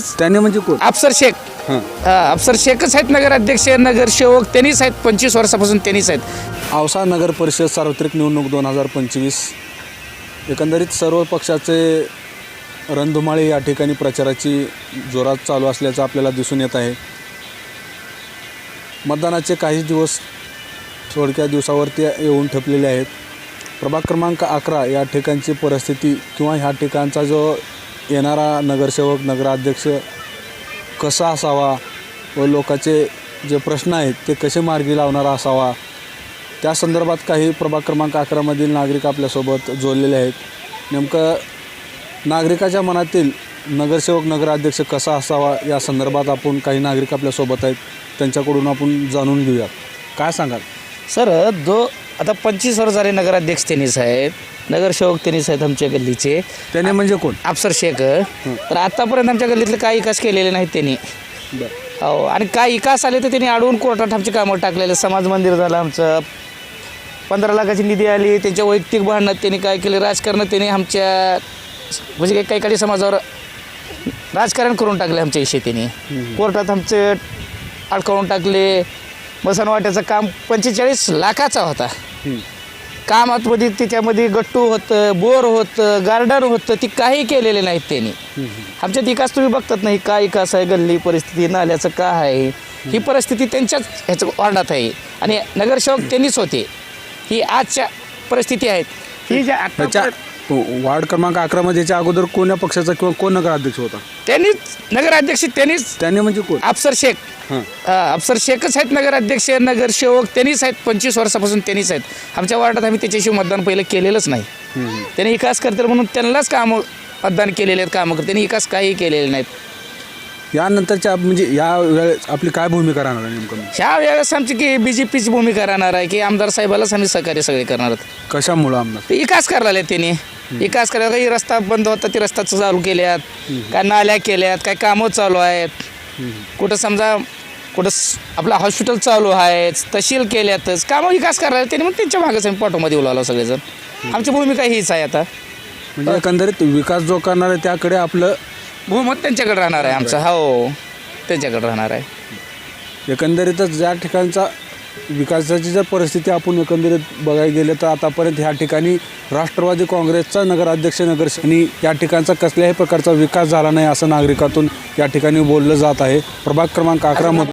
त्यांनीच त्याने म्हणजे कोण? अफसर शेख. हां. हा, अफसर शेखच आहेत नगराध्यक्ष नगरसेवक त्यांनीच आहेत. पंचवीस वर्षापासून त्यांनीच आहेत. औसा नगर परिषद सार्वत्रिक निवडणूक दोन हजार पंचवीस. एकंदरीत सर्व पक्षाचे रणधुमाळी या ठिकाणी प्रचाराची जोरात चालू असल्याचं आपल्याला दिसून येत आहे. मतदानाचे काही दिवस थोडक्या दिवसावरती येऊन ठेपलेले आहेत. प्रभाग क्रमांक अकरा या ठिकाणची परिस्थिती किंवा ह्या ठिकाणचा जो येणारा नगरसेवक नगराध्यक्ष कसा असावा व लोकांचे जे प्रश्न आहेत ते कसे मार्गी लावणारा असावा त्या संदर्भात काही प्रभाग क्रमांक अकरामधील नागरिक आपल्यासोबत जोडलेले आहेत. नेमकं नागरिकाच्या मनातील नगरसेवक नगराध्यक्ष कसा असावा या संदर्भात आपण काही नागरिक आपल्यासोबत आहेत त्यांच्याकडून आपण जाणून घेऊया काय सांगाल? सर जो आता पंचवीस वर्ष झाले नगराध्यक्ष त्यांनीच आहेत नगरसेवक त्यांनीच आहेत आमच्या गल्लीचे. त्याने म्हणजे कोण? अफसर शेख तर आतापर्यंत आमच्या गल्लीतले काही विकास केलेले नाहीत त्यांनी. हो आणि काय विकास आले तर त्यांनी अडवून कोर्टात आमची कामं टाकलेले. समाज मंदिर झालं आमचं. पंधरा लाखाची निधी आली. त्यांच्या वैयक्तिक भांडणात त्यांनी काय केले? राजकारणात त्यांनी आमच्या म्हणजे काही काही काही समाजावर राजकारण करून टाकले आमच्या विषयी त्यांनी. कोर्टात आमचे अडकवून टाकले. बसनवाट्याचं काम पंचेचाळीस लाखाचा होता. कामातमध्ये त्याच्यामध्ये गट्टू होतं बोर होतं गार्डन होतं ती काही केलेले नाहीत त्यांनी. आमच्यात विकास तुम्ही बघतात नाही काय विकास आहे गल्ली परिस्थिती नाल्याचं काय आहे? ही परिस्थिती त्यांच्याच ह्याचं वार्डात आहे. आणि नगरसेवक त्यांनीच होते. ही आजच्या परिस्थिती आहेत. ही ज्या वार्ड क्रमांक अकरामध्ये याच्या अगोदर कोण्या पक्षाचा किंवा कोण नगराध्यक्ष होता? त्यांनीच नगराध्यक्ष त्यांनीच. त्याने म्हणजे कोण? अफसर शेख. हां. अफसर शेखच आहेत नगराध्यक्ष नगरसेवक त्यांनीच आहेत. पंचवीस वर्षापासून त्यांनीच आहेत. आमच्या वार्डात आम्ही त्याच्याशिवाय मतदान पहिलं केलेलंच नाही. त्यांनी विकास करतील म्हणून त्यांनाच कामं मतदान केलेले आहेत कामं करतात त्यांनी विकास काही केलेले नाहीत. यानंतरच्या म्हणजे या वेळेस आपली काय भूमिका राहणार आहे नेमकं? ह्या वेळेस आमची की बी जे पीची भूमिका राहणार आहे की आमदार साहेबालाच आम्ही सहकार्य सगळे करणार आहोत. कशामुळं आमदार? ते विकास करायला त्यांनी. विकास करायला काही रस्ता बंद होता ते रस्ता चालू केल्यात. काय नाल्या केल्यात काय कामं चालू आहेत. कुठं समजा कुठं स- आपलं हॉस्पिटल चालू आहे तहसील केल्यातच कामं विकास करायला त्यांनी मग त्यांच्या मागेच आम्ही पाठोमध्ये बोलावलं सगळेजण. आमची भूमिका हीच आहे आता. म्हणजे एकंदरीत विकास जो करणार आहे त्याकडे आपलं बहुमत त्यांच्याकडे राहणार आहे आमचं. हो त्यांच्याकडे राहणार आहे. एकंदरीतच ज्या ठिकाणचा विकासाची जर परिस्थिती आपण एकंदरीत बघायला गेलं तर आतापर्यंत ह्या ठिकाणी राष्ट्रवादी काँग्रेसचा नगराध्यक्ष नगर आणि या ठिकाणचा कसल्याही प्रकारचा विकास झाला नाही असं नागरिकातून या ठिकाणी बोललं जात आहे. प्रभाग क्रमांक अकरामध्ये